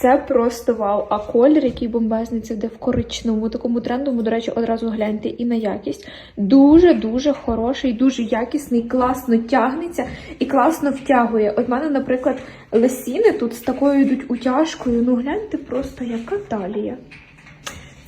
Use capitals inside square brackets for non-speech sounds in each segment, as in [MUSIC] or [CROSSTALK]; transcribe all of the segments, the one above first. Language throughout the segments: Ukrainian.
це просто вау. А колір, який бомбезний, це де в коричному, такому трендовому, до речі, одразу гляньте і на якість. Дуже-дуже хороший, дуже якісний, класно тягнеться і класно втягує. От в мене, наприклад, лесіни тут з такою йдуть утяжкою. Ну гляньте просто, яка талія.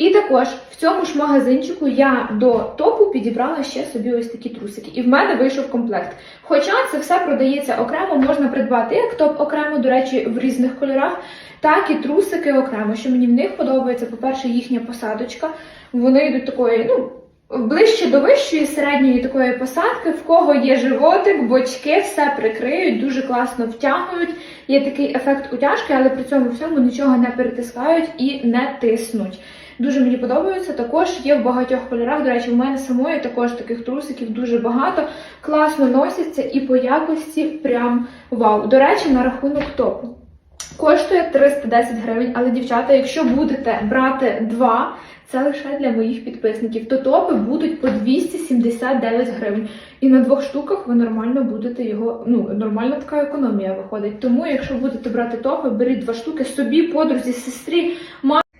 І також в цьому ж магазинчику я до топу підібрала ще собі ось такі трусики. І в мене вийшов комплект. Хоча це все продається окремо, можна придбати як топ окремо, до речі, в різних кольорах, так і трусики окремо. Що мені в них подобається, по-перше, їхня посадочка. Вони йдуть такої, ну. Ближче до вищої середньої такої посадки, в кого є животик, бочки, все прикриють, дуже класно втягують. Є такий ефект утяжки, але при цьому всьому нічого не перетискають і не тиснуть. Дуже мені подобаються. Також є в багатьох кольорах. До речі, в мене самої також таких трусиків дуже багато. Класно носяться і по якості прям вау. До речі, на рахунок топу. Коштує 310 гривень, але дівчата, якщо будете брати два, це лише для моїх підписників, то топи будуть по 279 гривень. І на двох штуках ви нормально будете його. Ну, нормальна така економія виходить. Тому, якщо будете брати топи, беріть два штуки собі, подрузі, сестрі, мамі.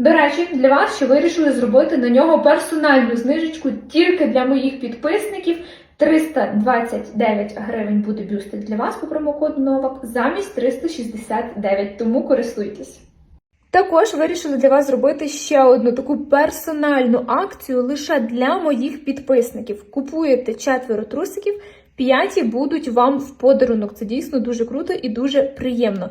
До речі, для вас ще вирішили зробити на нього персональну знижечку тільки для моїх підписників. 329 гривень буде бюстик для вас по промокоду Новак замість 369, тому користуйтесь. Також вирішили для вас зробити ще одну таку персональну акцію лише для моїх підписників. Купуєте четверо трусиків, п'яті будуть вам в подарунок. Це дійсно дуже круто і дуже приємно.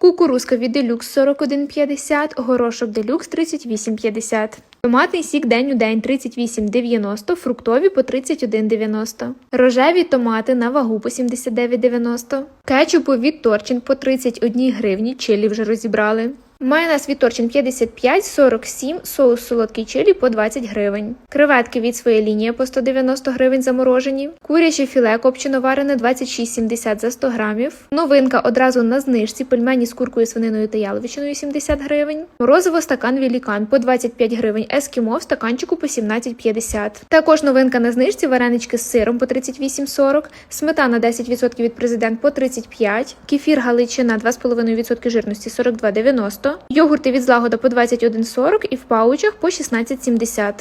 Кукурузка від Делюкс 41,50, горошок Делюкс 38,50. Томатний сік день у день 38,90, фруктові по 31,90. Рожеві томати на вагу по 79,90. Кетчупу від Торчин по 31 гривні, чилі вже розібрали. Майонез від Торчин 55, 47, соус солодкий чилі по 20 гривень. Креветки від своєї лінії по 190 гривень заморожені. Куряче філе копчено варене 26,70 за 100 грамів. Новинка одразу на знижці пельмені з куркою, свининою та яловичиною 70 гривень. Морозиво стакан Вілікан по 25 гривень. Ескімо в стаканчику по 17,50. Також новинка на знижці варенички з сиром по 38,40. Сметана 10% від президент по 35. Кефір Галичина 2,5% жирності 42,90. Йогурти від злагода по 21,40 і в паучах по 16,70.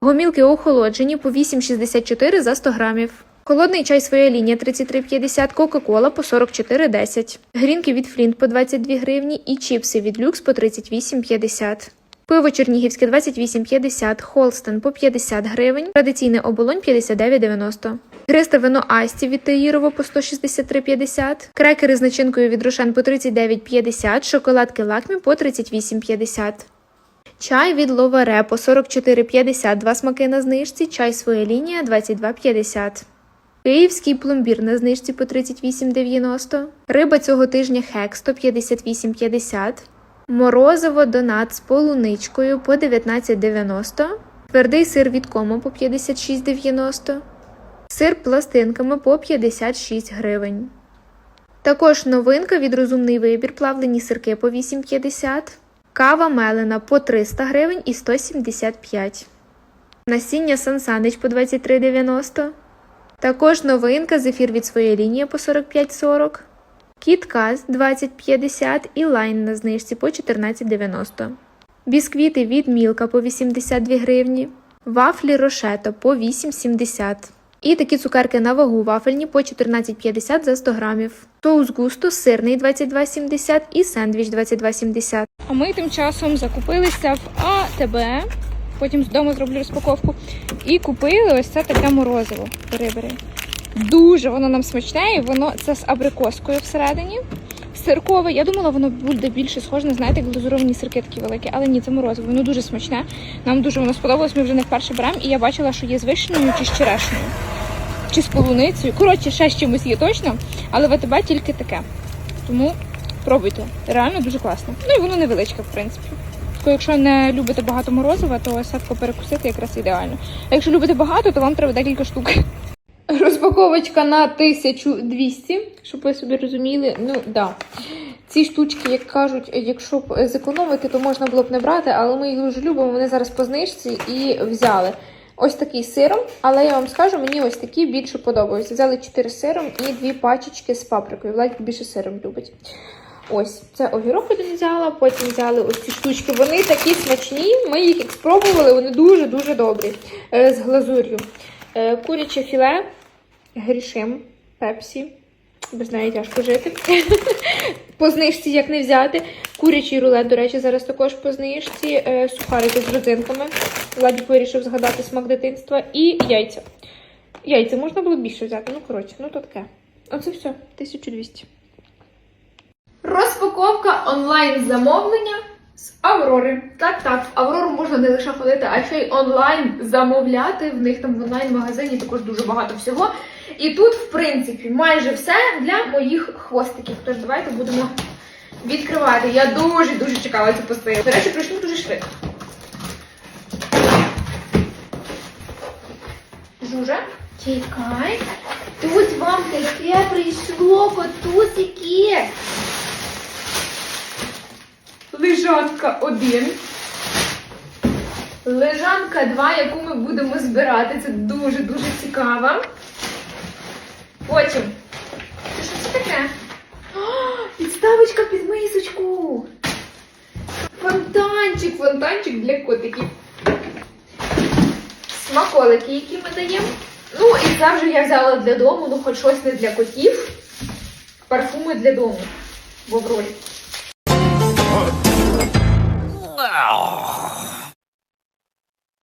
Гомілки охолоджені по 8,64 за 100 грамів. Холодний чай своя лінія 33,50, Кока-Кола по 44,10. Грінки від Флінт по 22 гривні і чіпси від Люкс по 38,50. Пиво Чернігівське 28,50, Холстен по 50 гривень, традиційний оболонь 59,90. Гристе вино Асті від Таїрово по 163,50, крекери з начинкою від Рошен по 39,50, шоколадки Лакмі по 38,50. Чай від Ловаре по 44,50, два смаки на знижці, чай своя лінія 22,50. Київський пломбір на знижці по 38,90. Риба цього тижня хек 158,50. Морозиво донат з полуничкою по 19,90. Твердий сир від комо по 56,90. Сир пластинками по 56 гривень. Також новинка від розумний вибір плавлені сирки по 8,50. Кава мелена по 300 гривень і 175. Насіння Сансанич по 23,90. Також новинка зефір від своєї лінії по 45,40. Кітказ 20,50 і лайн на знижці по 14,90. Бісквіти від Мілка по 82 гривні. Вафлі Рошето по 8,70. І такі цукерки на вагу вафельні по 14,50 за 100 грамів. Соус густо сирний 22,70 і сендвіч 22,70. А ми тим часом закупилися в АТБ. Потім з дому зроблю розпаковку. І купили ось це таке морозиво. Бери, бери. Дуже воно нам смачне, і воно це з абрикоскою всередині. Сиркове. Я думала, воно буде більше схоже, на, знаєте, як глазуровані сирки такі великі, але ні, це морозиво. Воно дуже смачне. Нам дуже воно сподобалось. Ми вже не вперше беремо, і я бачила, що є з вишнею чи з черешнею. Чи з полуницею. Коротше, ще з чимось є точно, але в АТБ тільки таке. Тому пробуйте. Реально дуже класно. Ну і воно невеличке, в принципі. Тільки якщо не любите багато морозива, то садко перекусити якраз ідеально. А якщо любите багато, то вам треба декілька штук. Розпаковочка на 1200, щоб ви собі розуміли. Ну, да. Ці штучки, як кажуть, якщо б зекономити, то можна було б не брати, але ми їх дуже любимо. Вони зараз по знижці і взяли. Ось такий сиром, але я вам скажу, мені ось такі більше подобаються. Взяли 4 сиром і дві пачечки з паприкою. Владик більше сиром любить. Ось, це огірок один взяла, потім взяли ось ці штучки. Вони такі смачні. Ми їх спробували, вони дуже-дуже добрі. Е, з глазур'ю. Е, куряче філе, грішим, пепсі. Без неї тяжко жити. [LAUGHS] по знижці як не взяти. Курячий рулет, до речі, зараз також по знижці. Е, сухарики з родзинками. Владик вирішив згадати смак дитинства. І яйця. Яйця можна було більше взяти. Ну, коротше, ну то таке. Оце все, 1200. Розпаковка онлайн замовлення з Аврори. Так, так, в Аврору можна не лише ходити, а ще й онлайн замовляти. В них там в онлайн-магазині також дуже багато всього. І тут, в принципі, майже все для моїх хвостиків. Тож давайте будемо відкривати. Я дуже дуже чекала цю посилку. До речі, пройшло дуже швидко. Жужа, чекай. Тут вам таке прийшло, котусики. Лежанка 1. Лежанка 2, яку ми будемо збирати. Це дуже-дуже цікаво. Потім. Це що це таке? О, підставочка під мисочку. Фонтанчик, фонтанчик для котиків. Смаколики, які ми даємо. Ну, і вже я взяла для дому, ну хоч щось не для котів. Парфуми для дому. Бо В Wow.